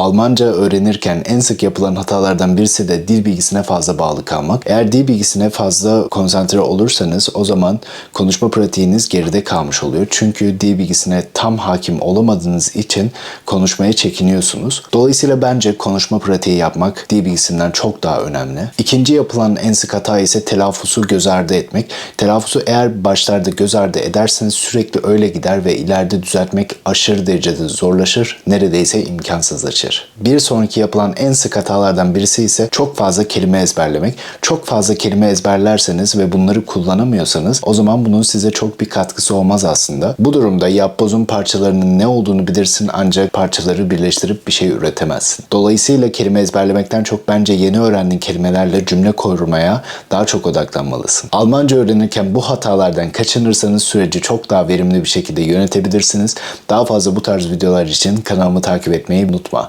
Almanca öğrenirken en sık yapılan hatalardan birisi de dil bilgisine fazla bağlı kalmak. Eğer dil bilgisine fazla konsantre olursanız o zaman konuşma pratiğiniz geride kalmış oluyor. Çünkü dil bilgisine tam hakim olamadığınız için konuşmaya çekiniyorsunuz. Dolayısıyla bence konuşma pratiği yapmak dil bilgisinden çok daha önemli. İkinci yapılan en sık hata ise telaffuzu göz ardı etmek. Telaffuzu eğer başlarda göz ardı ederseniz sürekli öyle gider ve ileride düzeltmek aşırı derecede zorlaşır, neredeyse imkansızlaşır. Bir sonraki yapılan en sık hatalardan birisi ise çok fazla kelime ezberlemek. Çok fazla kelime ezberlerseniz ve bunları kullanamıyorsanız o zaman bunun size çok bir katkısı olmaz aslında. Bu durumda yapbozun parçalarının ne olduğunu bilirsin ancak parçaları birleştirip bir şey üretemezsin. Dolayısıyla kelime ezberlemekten çok bence yeni öğrendiğin kelimelerle cümle kurmaya daha çok odaklanmalısın. Almanca öğrenirken bu hatalardan kaçınırsanız süreci çok daha verimli bir şekilde yönetebilirsiniz. Daha fazla bu tarz videolar için kanalımı takip etmeyi unutma.